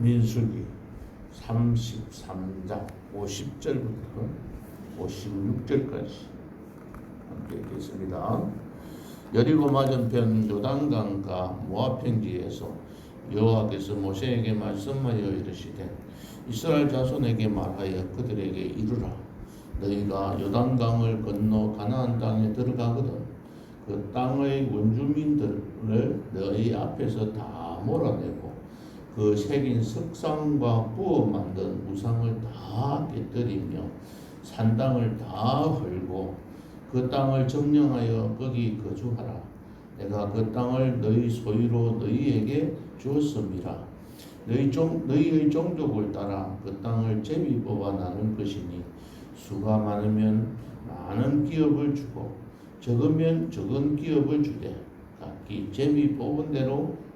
민수기 33장 50절부터 56절까지 함께 읽겠습니다. 여리고 맞은편 요단강가 모압 평지에서 여호와께서 모세에게 말씀하여 이르시되 이스라엘 자손에게 말하여 그들에게 이르라 너희가 요단강을 건너 가나안 땅에 들어가거든 그 땅의 원주민들을 너희 앞에서 다 몰아내고 그 새긴 석상과 부어 만든 우상을 다 깨뜨리며 산당을 다 헐고 그 땅을 점령하여 거기 거주하라. 내가 그 땅을 너희 소유로 너희에게 주었음이라. 너희 종 너희의 종족을 따라 그 땅을 제비 뽑아 나눌 것이니 수가 많으면 많은 기업을 주고 적으면 적은 기업을 주되 각기 제비 뽑은 대로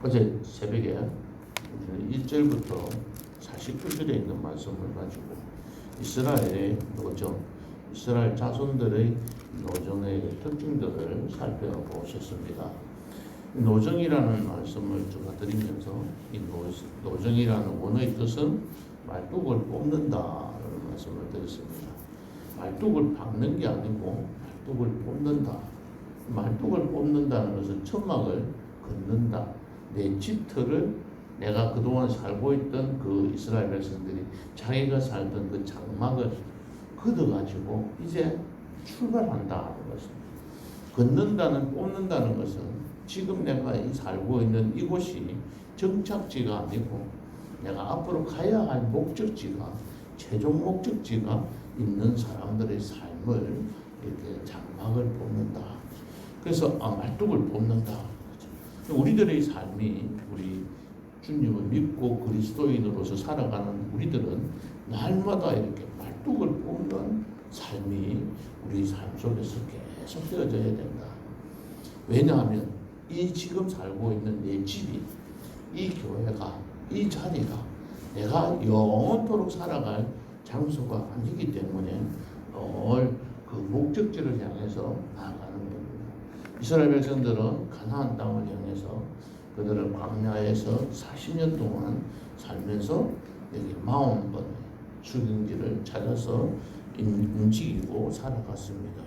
어제 새벽에 1절부터 49절에 있는 말씀을 가지고 이스라엘의 노정, 이스라엘 자손들의 노정의 특징들을 살펴보셨습니다. 노정이라는 말씀을 제가 드리면서 이 노, 노정이라는 원어의 뜻은 말뚝을 뽑는다라는 말씀을 드렸습니다. 말뚝을 박는 게 아니고 말뚝을 뽑는다. 말뚝을 뽑는다는 것은 천막을 긋는다. 내 집터를 내가 그동안 살고 있던 그 이스라엘 백성들이 자기가 살던 그 장막을 걷어가지고 이제 출발한다는 것입니다. 걷는다는 뽑는다는 것은 지금 내가 이 살고 있는 이곳이 정착지가 아니고 내가 앞으로 가야 할 목적지가 최종 목적지가 있는 사람들의 삶을 이렇게 장막을 뽑는다. 그래서 아, 말뚝을 뽑는다. 우리들의 삶이 우리 주님을 믿고 그리스도인으로서 살아가는 우리들은 날마다 이렇게 말뚝을 뽑는 삶이 우리 삶 속에서 계속 되어져야 된다. 왜냐하면 이 지금 살고 있는 내 집이 이 교회가 이 자리가 내가 영원토록 살아갈 장소가 아니기 때문에 늘 그 목적지를 향해서 나아가는 겁니다. 이스라엘 백성들은 가나안 땅을 향해서 그들은 광야에서 40년 동안 살면서 여기 마흔 번 수경지를 찾아서 움직이고 살아갔습니다.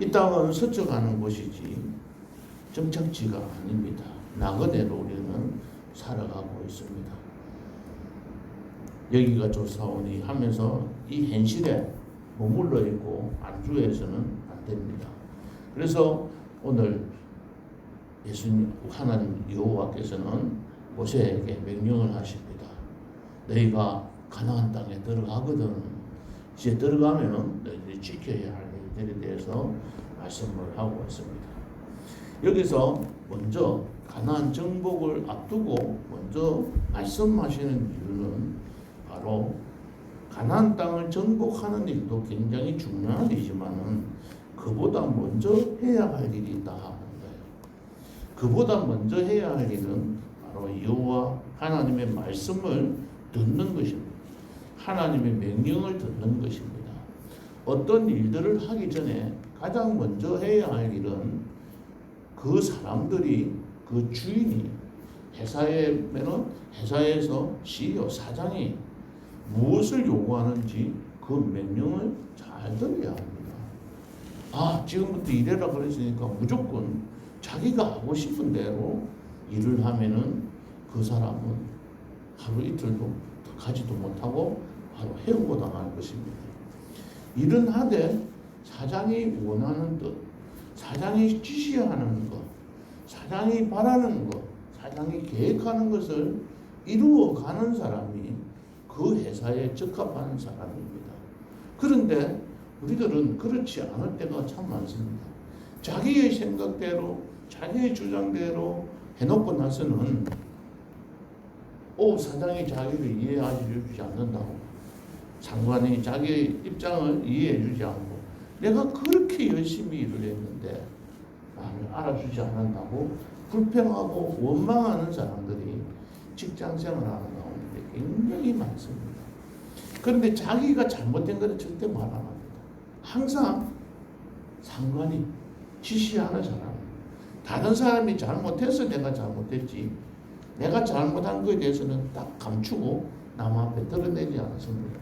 이 땅은 스쳐가는 곳이지 정착지가 아닙니다. 나그네로 우리는 살아가고 있습니다. 여기가 조사오니 하면서 이 현실에 머물러 있고 안주해서는 안 됩니다. 그래서 오늘 예수님 하나님 여호와께서는 모세에게 명령을 하십니다. 너희가 가나안 땅에 들어가거든. 이제 들어가면은 너희들이 지켜야 할 일들에 대해서 말씀을 하고 있습니다. 여기서 먼저 가나안 정복을 앞두고 먼저 말씀하시는 이유는 바로 가나안 땅을 정복하는 일도 굉장히 중요한 일이지만은 그보다 먼저 해야 할 일이 있다 하는 거예요. 그보다 먼저 해야 할 일은 바로 여호와 하나님의 말씀을 듣는 것입니다. 하나님의 명령을 듣는 것입니다. 어떤 일들을 하기 전에 가장 먼저 해야 할 일은 그 사람들이 그 주인이 회사에면은 회사에서 CEO 사장이 무엇을 요구하는지 그 명령을 잘. 아 지금부터 이래라 그랬으니까 무조건 자기가 하고 싶은 대로 일을 하면은 그 사람은 하루 이틀도 가지도 못하고 바로 해고 당할 것입니다. 일은 하되 사장이 원하는 뜻, 사장이 지시하는 것, 사장이 바라는 것, 사장이 계획하는 것을 이루어가는 사람이 그 회사에 적합한 사람입니다. 그런데 우리들은 그렇지 않을 때가 참 많습니다. 자기의 생각대로 자기의 주장대로 해놓고 나서는 오 사장이 자기를 이해하지 주지 않는다고 장관이 자기의 입장을 이해해 주지 않고 내가 그렇게 열심히 일을 했는데 나를 알아주지 않는다고 불평하고 원망하는 사람들이 직장 생활 하는 가운데 굉장히 많습니다. 그런데 자기가 잘못된 것은 절대 말 안 합니다. 항상 상관이 지시하는 사람. 다른 사람이 잘못해서 내가 잘못했지. 내가 잘못한 것에 대해서는 딱 감추고 남 앞에 드러내지 않습니다.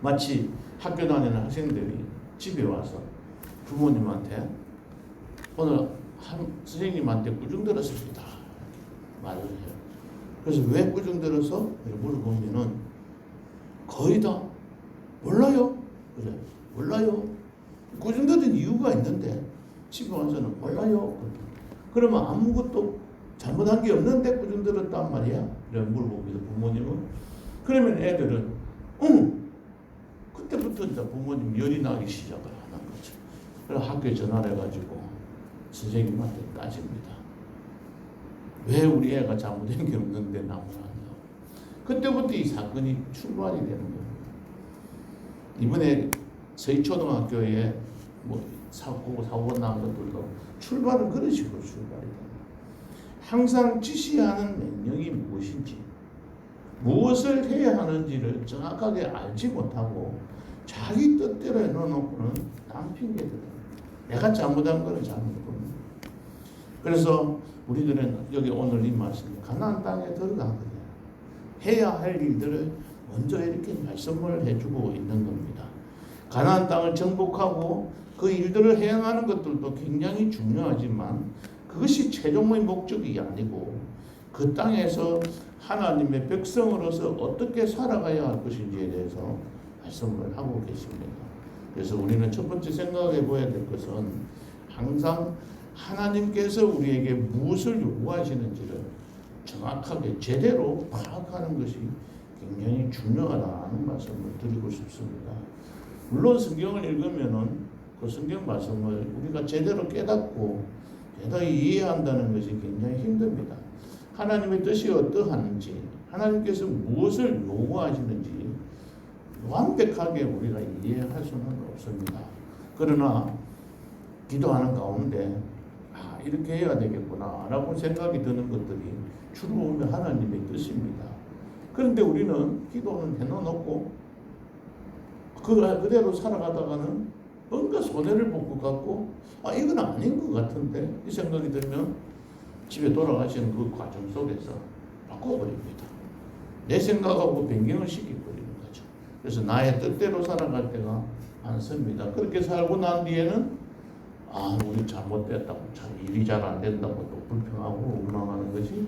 마치 학교 다니는 학생들이 집에 와서 부모님한테 오늘 한 선생님한테 꾸중 들었습니다. 말을 해요. 그래서 왜 꾸중 들어서? 물어보면은 거의 다 몰라요. 그래 몰라요. 꾸중 들은 이유가 있는데 집에 와서는 몰라요. 그러면 아무것도 잘못한 게 없는데 꾸중 들었단 말이야. 이래 물어봅니다. 부모님은 그러면 애들은 응. 그때부터 이제 부모님 열이 나기 시작을 하는 거죠. 그래서 학교에 전화를 해가지고 선생님한테 따집니다. 왜 우리 애가 잘못된 게 없는데 나무를 하냐고. 그때부터 이 사건이 출발이 되는 겁니다. 이번에 서희초등학교에 뭐 사고 사고 난 것들도 출발은 그런 식으로 출발이 됩니다. 항상 지시하는 명령이 무엇인지 무엇을 해야 하는지를 정확하게 알지 못하고 자기 뜻대로 해놓고는 남 핑계대요. 내가 잘못한 거는 잘못했거든요. 그래서 우리들은 여기 오늘 이 말씀 가나안 땅에 들어가거든요. 해야 할 일들을 먼저 이렇게 말씀을 해주고 있는 겁니다. 가나안 땅을 정복하고 그 일들을 행하는 것들도 굉장히 중요하지만 그것이 최종의 목적이 아니고 그 땅에서 하나님의 백성으로서 어떻게 살아가야 할 것인지에 대해서 말씀을 하고 계십니다. 그래서 우리는 첫 번째 생각해 보아야 될 것은 항상 하나님께서 우리에게 무엇을 요구하시는지를 정확하게 제대로 파악하는 것이 굉장히 중요하다는 말씀을 드리고 싶습니다. 물론 성경을 읽으면은 그 성경 말씀을 우리가 제대로 깨닫고 제대로 이해한다는 것이 굉장히 힘듭니다. 하나님의 뜻이 어떠한지, 하나님께서 무엇을 요구하시는지 완벽하게 우리가 이해할 수는 없습니다. 그러나 기도하는 가운데 아 이렇게 해야 되겠구나 라고 생각이 드는 것들이 주로 보면 하나님의 뜻입니다. 그런데 우리는 기도는 해놓고 그 그대로 살아가다가는 뭔가 손해를 볼 것 같고 아 이건 아닌 것 같은데 이 생각이 들면 집에 돌아가시는 그 과정 속에서 바꿔버립니다. 내 생각하고 변경을 시켜버리는 거죠. 그래서 나의 뜻대로 살아갈 때가 많습니다. 그렇게 살고 난 뒤에는 아 우리 잘못됐다고 참 일이 잘 안 된다고 또 불평하고 원망하는 것이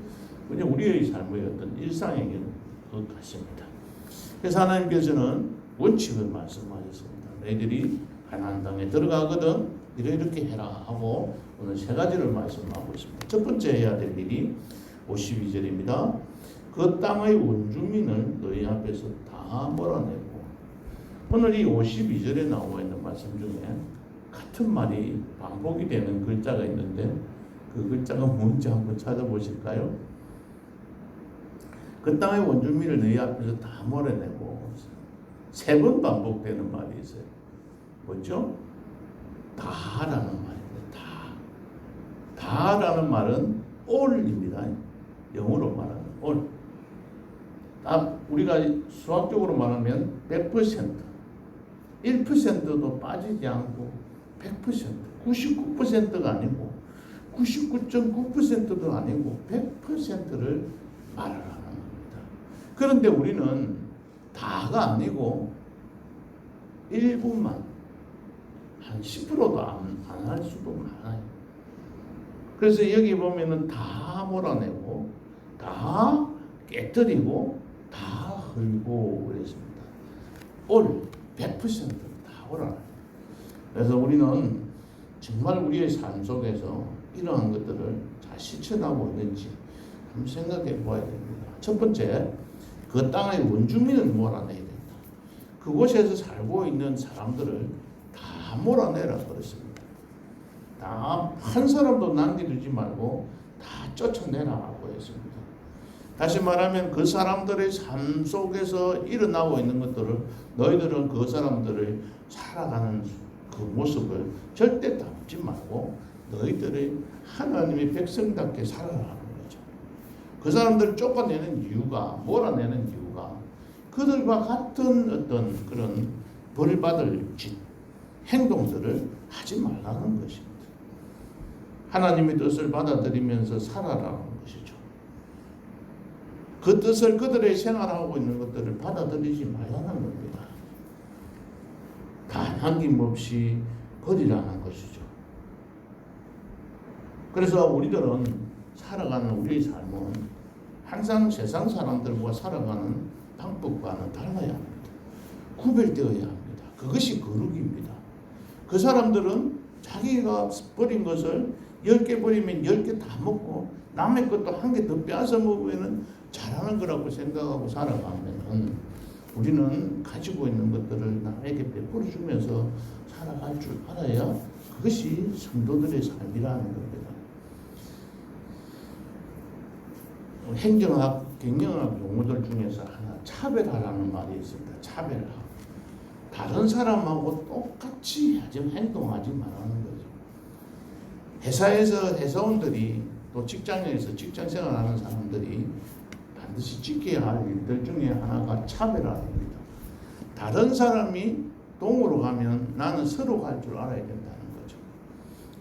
그냥 우리의 삶의 어떤 일상의 것 같습니다. 그래서 하나님께서는 원칙을 말씀하셨습니다. 너희들이 가나안 땅에 들어가거든 이렇게 해라 하고 오늘 세 가지를 말씀하고 있습니다. 첫 번째 해야 될 일이 52절입니다. 그 땅의 원주민을 너희 앞에서 다 몰아내고 오늘 이 52절에 나와 있는 말씀 중에 같은 말이 반복이 되는 글자가 있는데 그 글자가 뭔지 한번 찾아보실까요? 그 땅의 원주민을 너희 앞에서 다 몰아내고 세 번 반복되는 말이 있어요. 뭐죠? 다라는 말입니다. 다. 다라는 말은 all입니다. 영어로 말하는 all. 딱 우리가 수학적으로 말하면 100%, 1%도 빠지지 않고 100%, 99%가 아니고 99.9%도 아니고 100%를 말하는 겁니다. 그런데 우리는 다가 아니고 일부만 한 10%도 안 할 수도 많아요. 그래서 여기 보면은 다 몰아내고 다 깨뜨리고 다 헐고 그랬습니다. 올 100%다 몰아내. 그래서 우리는 정말 우리의 삶 속에서 이러한 것들을 잘 실천하고 있는지 한번 생각해 봐야 됩니다. 첫 번째, 그 땅의 원주민을 몰아내야 된다. 그곳에서 살고 있는 사람들을 다 몰아내라 그랬습니다. 다 한 사람도 남겨두지 말고 다 쫓아내라고 했습니다. 다시 말하면 그 사람들의 삶 속에서 일어나고 있는 것들을 너희들은 그 사람들의 살아가는 그 모습을 절대 담지 말고 너희들의 하나님의 백성답게 거죠. 그 사람들을 쫓아내는 이유가 몰아내는 이유가 그들과 같은 어떤 그런 벌 받을 짓 행동들을 하지 말라는 것입니다. 하나님의 뜻을 받아들이면서 살아라는 것이죠. 그 뜻을 그들의 생활하고 있는 것들을 받아들이지 말라는 겁니다. 단한김 없이 버리라는 것이죠. 그래서 우리들은 살아가는 우리의 삶은 항상 세상 사람들과 살아가는 방법과는 달라야 합니다. 구별되어야 합니다. 그것이 거룩입니다. 그 사람들은 자기가 버린 것을 10개 버리면 10개 다 먹고 남의 것도 한 개 더 빼앗아 먹으면 잘하는 거라고 생각하고 살아가면 우리는 가지고 있는 것들을 남에게 베풀어 주면서 살아갈 줄 알아야 그것이 성도들의 삶이라는 겁니다. 행정학, 경영학 용어들 중에서 하나 차별화라는 말이 있습니다. 차별화. 다른 사람하고 똑같이 하지 행동하지 말라는 거죠. 회사에서 회사원들이 또 직장에서 직장 생활하는 사람들이 반드시 지켜야 할 일들 중에 하나가 차별화입니다. 다른 사람이 동으로 가면 나는 서로 갈 줄 알아야 된다는 거죠.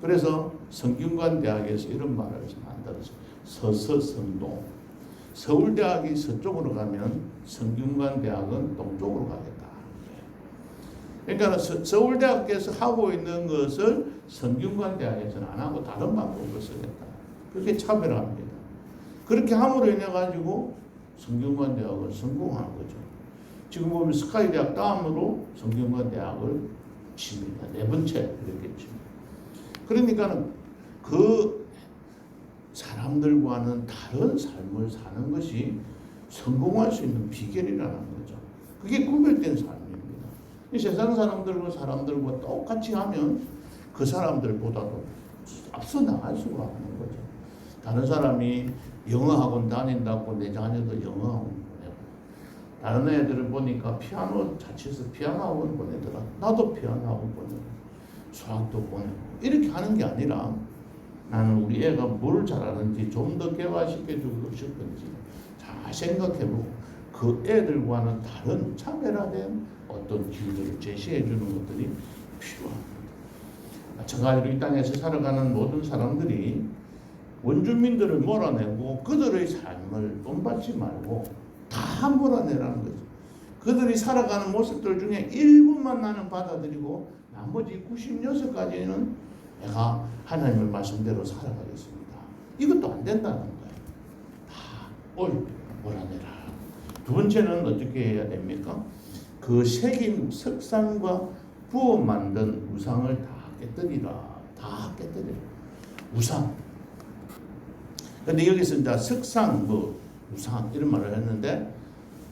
그래서 성균관 대학에서 이런 말을 만들었어요. 서서성동. 서울대학이 서쪽으로 가면 성균관 대학은 동쪽으로 가겠다. 그러니까 서, 울대학께서 하고 있는 것을 성균관 대학에서는 안 하고 다른 방법을 쓰겠다. 그렇게 차별합니다. 그렇게 함으로 인해 가지고 성균관 대학을 성공하는 거죠. 지금 보면 스카이 대학 다음으로 성균관 대학을 칩니다. 네 번째 이렇게 칩니다. 그러니까는 그 사람들과는 다른 삶을 사는 것이 성공할 수 있는 비결이라는 거죠. 그게 구별된 삶입니다. 이 세상 사람들과 사람들과 똑같이 하면 그 사람들보다도 앞서 나갈 수가 없는 거죠. 다른 사람이 영어 학원 다닌다고 내 자녀도 영어 학원 보내고 다른 애들을 보니까 피아노 자취해서 피아노 학원 보내더라. 나도 피아노 학원 보내고 수학도 보내고 이렇게 하는 게 아니라 나는 우리 애가 뭘 잘하는지 좀 더 개화시켜 주고 싶은지 잘 생각해보고 그 애들과는 다른 차별화된 어떤 길들을 제시해 주는 것들이 필요합니다. 마찬가지로 이 땅에서 살아가는 모든 사람들이 원주민들을 몰아내고 그들의 삶을 본받지 말고 다 몰아내라는 거죠. 그들이 살아가는 모습들 중에 일부만 나는 받아들이고 나머지 96가지는 내가 하나님의 말씀대로 살아가겠습니다. 이것도 안 된다는 거예요. 다올 몰아내라. 두 번째는 어떻게 해야 됩니까? 그 새긴 석상과 부어 만든 우상을 다 깨뜨리라. 다 깨뜨리라. 우상. 근데 여기서 이제 석상, 뭐, 우상, 이런 말을 했는데,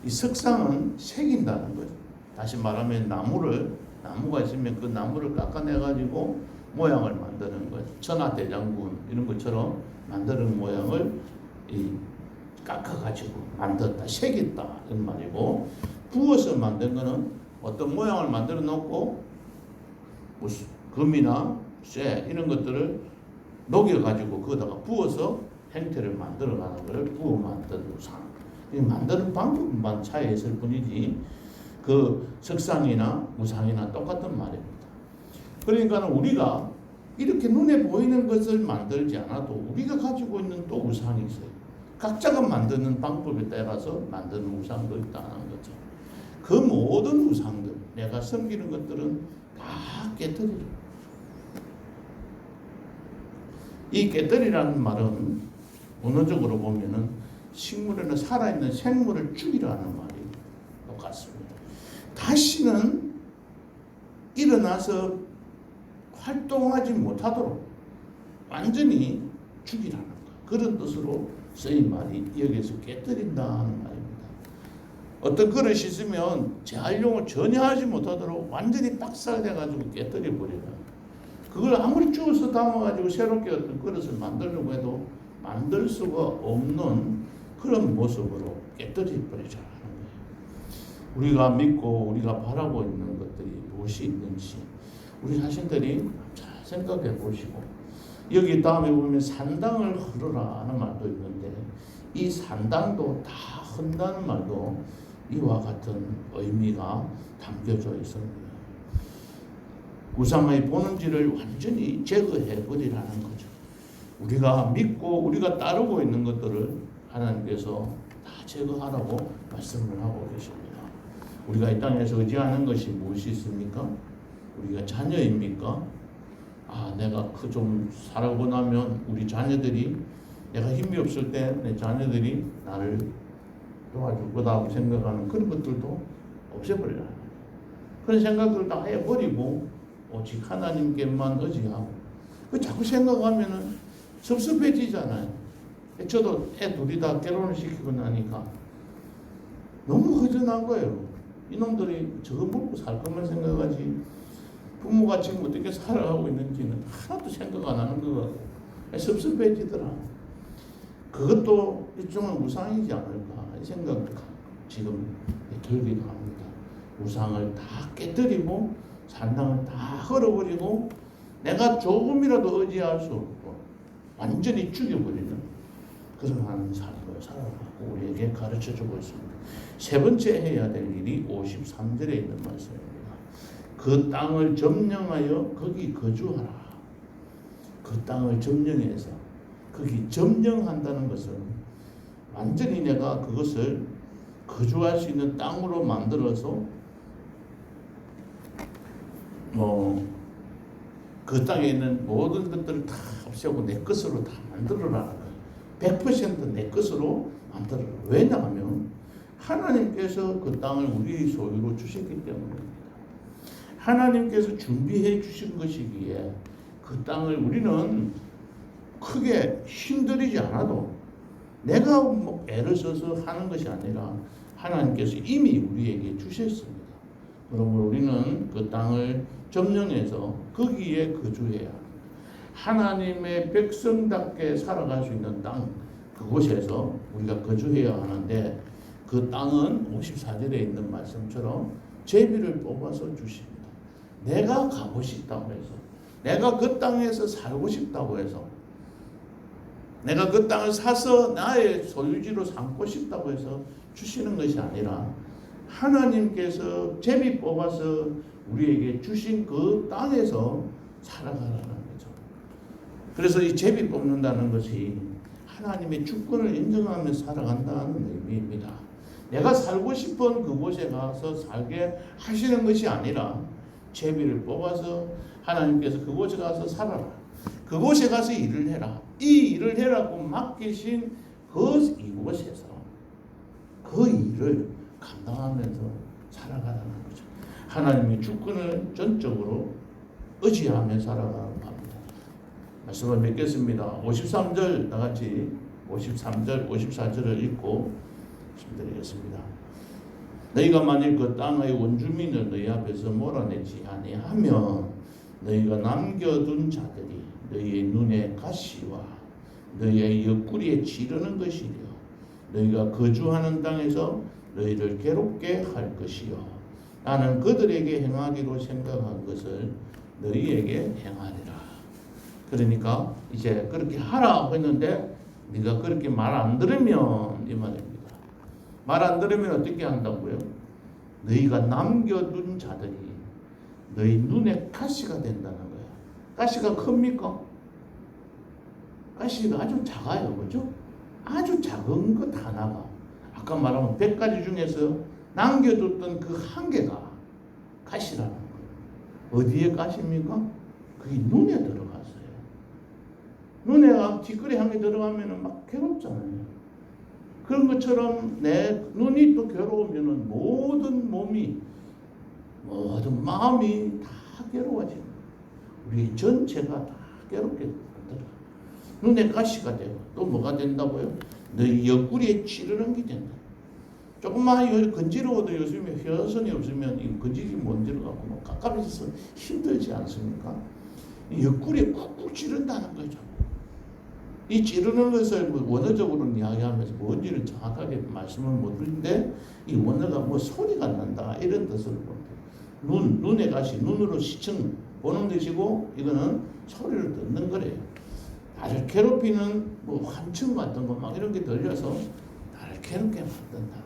이 석상은 새긴다는 거죠. 다시 말하면 나무를, 나무가 있으면 그 나무를 깎아내가지고 모양을 만드는 거죠. 천하대장군, 이런 것처럼 만드는 모양을 이 깎아가지고 만들었다, 새겼다, 이런 말이고, 부어서 만든 거는 어떤 모양을 만들어 놓고, 무슨 금이나 쇠, 이런 것들을 녹여가지고 거기다가 부어서 행태를 만들어 가는 걸 부어 만든 우상. 이 만드는 방법만 차이 있을 뿐이지 그 석상이나 우상이나 똑같은 말입니다. 그러니까 우리가 이렇게 눈에 보이는 것을 만들지 않아도 우리가 가지고 있는 또 우상이 있어요. 각자가 만드는 방법에 따라서 만드는 우상도 있다는 거죠. 그 모든 우상들, 내가 섬기는 것들은 다 깨뜨리라. 이 깨뜨리라는 말은 원어적으로 보면은 식물에는 살아있는 생물을 죽이라는 말이 똑같습니다. 다시는 일어나서 활동하지 못하도록 완전히 죽이라는 것. 그런 뜻으로 쓰인 말이 여기서 깨뜨린다는 말입니다. 어떤 그릇이 있으면 재활용을 전혀 하지 못하도록 완전히 박살내가지고 깨뜨려 버리라. 그걸 아무리 주워서 담아가지고 새롭게 어떤 그릇을 만들려고 해도 만들 수가 없는 그런 모습으로 깨뜨려 버리자 하는 거예요. 우리가 믿고 우리가 바라고 있는 것들이 무엇이 있는지 우리 자신들이 잘 생각해 보시고 여기 다음에 보면 산당을 흐르라 하는 말도 있는데 이 산당도 다 흔다는 말도 이와 같은 의미가 담겨져 있습니다. 우상의 본질을 완전히 제거해 버리라는 거죠. 우리가 믿고 우리가 따르고 있는 것들을 하나님께서 다 제거하라고 말씀을 하고 계십니다. 우리가 이 땅에서 의지하는 것이 무엇이 있습니까? 우리가 자녀입니까? 아, 내가 그 좀 살아고 나면 우리 자녀들이 내가 힘이 없을 때 내 자녀들이 나를 도와줄 거다고 생각하는 그런 것들도 없애버리라. 그런 생각들 다 해버리고 오직 하나님께만 의지하고 그 자꾸 생각하면은 섭섭해지잖아요. 저도 애 둘이 다 결혼을 시키고 나니까 너무 허전한 거예요. 이놈들이 저거 먹고 살 것만 생각하지 부모가 지금 어떻게 살아가고 있는지는 하나도 생각 안 하는 거 같고 섭섭해지더라. 그것도 일종의 우상이지 않을까 이 생각 지금 들기도 합니다. 우상을 다 깨뜨리고 산당을 다 헐어버리고 내가 조금이라도 의지할 수 없고 완전히 죽여버리는 그런 한 삶을 살아가고 우리에게 가르쳐주고 있습니다. 세 번째 해야 될 일이 53절에 있는 말씀입니다. 그 땅을 점령하여 거기 거주하라. 그 땅을 점령해서 거기 점령한다는 것은 완전히 내가 그것을 거주할 수 있는 땅으로 만들어서 뭐그 땅에 있는 모든 것들을 다 없애고 내 것으로 다 만들어라. 100%내 것으로 만들어라. 왜냐하면 하나님께서 그 땅을 우리의 소유로 주셨기 때문입니다. 하나님께서 준비해 주신 것이기에 그 땅을 우리는 크게 힘들이지 않아도 내가 뭐 애를 써서 하는 것이 아니라 하나님께서 이미 우리에게 주셨습니다. 그러므로 우리는 그 땅을 점령해서 거기에 거주해야. 하나님의 백성답게 살아갈 수 있는 땅 그곳에서 우리가 거주해야 하는데 그 땅은 54절에 있는 말씀처럼 제비를 뽑아서 주십니다. 내가 가고 싶다고 해서 내가 그 땅에서 살고 싶다고 해서 내가 그 땅을 사서 나의 소유지로 삼고 싶다고 해서 주시는 것이 아니라 하나님께서 제비 뽑아서 우리에게 주신 그 땅에서 살아가라는 거죠. 그래서 이 제비 뽑는다는 것이 하나님의 주권을 인정하며 살아간다는 의미입니다. 내가 살고 싶은 그곳에 가서 살게 하시는 것이 아니라 제비를 뽑아서 하나님께서 그곳에 가서 살아라. 그곳에 가서 일을 해라. 이 일을 해라고 맡기신 그 이곳에서 그 일을 감당하면서 살아가라는 거죠. 하나님의 주권을 전적으로 의지하며 살아가는 겁니다. 말씀을 맺겠습니다. 53절 나같이 53절, 54절을 읽고 말씀드리겠습니다. 너희가 만일 그 땅의 원주민을 너희 앞에서 몰아내지 아니하면 너희가 남겨둔 자들이 너희의 눈에 가시와 너희의 옆구리에 치르는 것이며 너희가 거주하는 땅에서 너희를 괴롭게 할 것이요 나는 그들에게 행하기로 생각한 것을 너희에게 행하리라. 그러니까 이제 그렇게 하라 했는데 네가 그렇게 말 안 들으면 이 말입니다. 말 안 들으면 어떻게 한다고요? 너희가 남겨둔 자들이 너희 눈에 가시가 된다는 거야. 가시가 큽니까? 가시가 아주 작아요. 그죠? 아주 작은 것 하나가 아까 말하면 100가지 중에서 남겨뒀던 그 한 개가 가시라는 거예요. 어디에 가십니까? 그게 눈에 들어갔어요. 눈에 뒷거리 한개 들어가면 막 괴롭잖아요. 그런 것처럼 내 눈이 또 괴로우면 모든 몸이 모든 마음이 다 괴로워지는 우리 전체가 다 괴롭게 만들어. 눈에 가시가 되고 또 뭐가 된다고요? 너희 옆구리에 치르는 게 된다. 조금만 건지러워도 요즘에 혈선이 없으면 이 건지기 못 들어가고 뭐 깝깝해져서 힘들지 않습니까? 이 옆구리에 쿡쿡 찌른다는 거죠. 이 찌르는 것을 뭐 원어적으로는 이야기하면서 뭔지를 정확하게 말씀을 못 드리는데 이 원어가 뭐 소리가 난다 이런 뜻으로 본다. 눈, 눈의 가시, 눈으로 시청 보는 것이고 이거는 소리를 듣는 거래요. 나를 괴롭히는 뭐 환청 같은 거 막 이런 게 들려서 나를 괴롭게 만든다.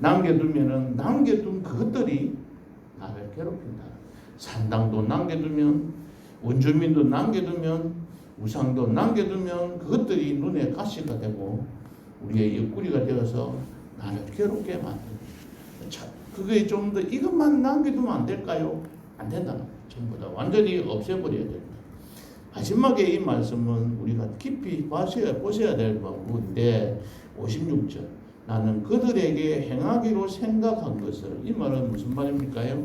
남겨두면은 남겨둔 그것들이 나를 괴롭힌다. 산당도 남겨두면 원주민도 남겨두면 우상도 남겨두면 그것들이 눈에 가시가 되고 우리의 옆구리가 되어서 나를 괴롭게 만든다. 자, 그게 좀 더 이것만 남겨두면 안 될까요? 안 된다. 전부 다 완전히 없애버려야 된다. 마지막에 이 말씀은 우리가 깊이 보셔야, 보셔야 될 부분인데 56절 나는 그들에게 행하기로 생각한 것을 이 말은 무슨 말입니까요?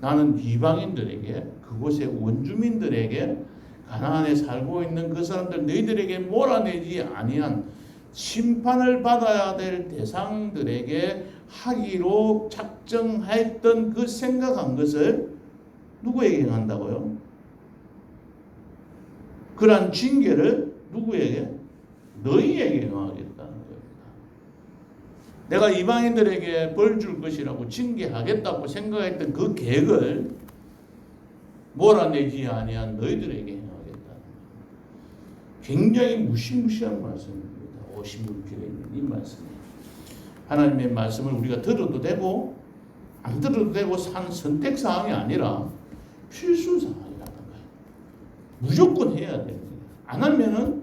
나는 이방인들에게 그곳의 원주민들에게 가나안에 살고 있는 그 사람들 너희들에게 몰아내지 아니한 심판을 받아야 될 대상들에게 하기로 작정했던 그 생각한 것을 누구에게 행한다고요? 그러한 징계를 누구에게? 너희에게 행하겠다는 겁니다. 내가 이방인들에게 벌 줄 것이라고 징계하겠다고 생각했던 그 계획을 몰아내지 아니한 너희들에게. 굉장히 무시무시한 말씀입니다. 56절에 있는 이 말씀. 하나님의 말씀을 우리가 들어도 되고 안 들어도 되고 산 선택 사항이 아니라 필수 사항이라는 거예요. 무조건 해야 되는 거예요. 안 하면은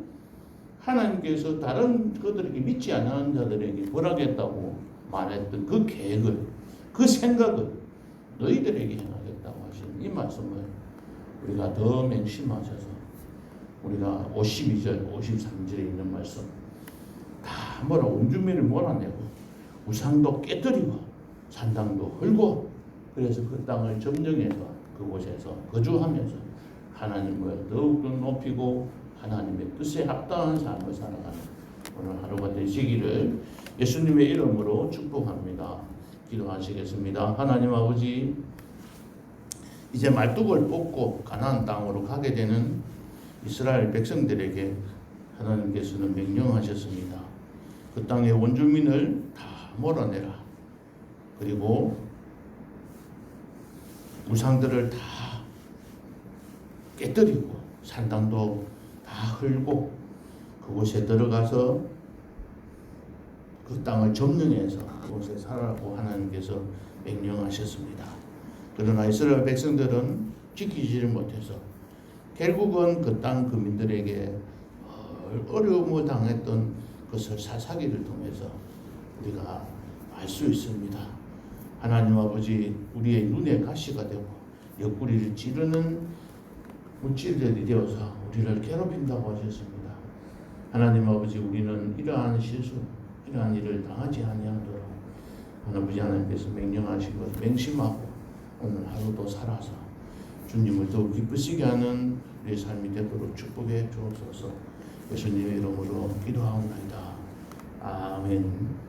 하나님께서 다른 그들에게 믿지 않는 자들에게 벌하겠다고 말했던 그 계획을 그 생각을 너희들에게 행하겠다고 하시는 이 말씀을 우리가 더 맹심하셔서 우리가 52절, 53절에 있는 말씀 다 뭐라 원주민을 몰아내고 우상도 깨뜨리고 산당도 헐고 그래서 그 땅을 점령해서 그곳에서 거주하면서 하나님을 더욱더 높이고 하나님의 뜻에 합당한 삶을 살아가는 오늘 하루가 되시기를 예수님의 이름으로 축복합니다. 기도하시겠습니다. 하나님 아버지 이제 말뚝을 뽑고 가나안 땅으로 가게 되는 이스라엘 백성들에게 하나님께서는 명령하셨습니다. 그 땅의 원주민을 다 몰아내라. 그리고 우상들을 다 깨뜨리고 산당도 다 흘고 그곳에 들어가서 그 땅을 점령해서 그곳에 살라고 하나님께서 명령하셨습니다. 그러나 이스라엘 백성들은 지키지를 못해서 결국은 그 땅 그민들에게 어려움을 당했던 것을 사사기를 통해서 우리가 알 수 있습니다. 하나님 아버지 우리의 눈에 가시가 되고 옆구리를 찌르는 물질들이 되어서 우리를 괴롭힌다고 하셨습니다. 하나님 아버지 우리는 이러한 실수, 이러한 일을 당하지 아니하도록 아버지 하나님께서 명령하시고 맹심하고 오늘 하루도 살아서 주님을 더욱 기쁘시게 하는 우리의 삶이 되도록 축복해 주옵소서 예수님의 이름으로 기도하옵나이다. 아멘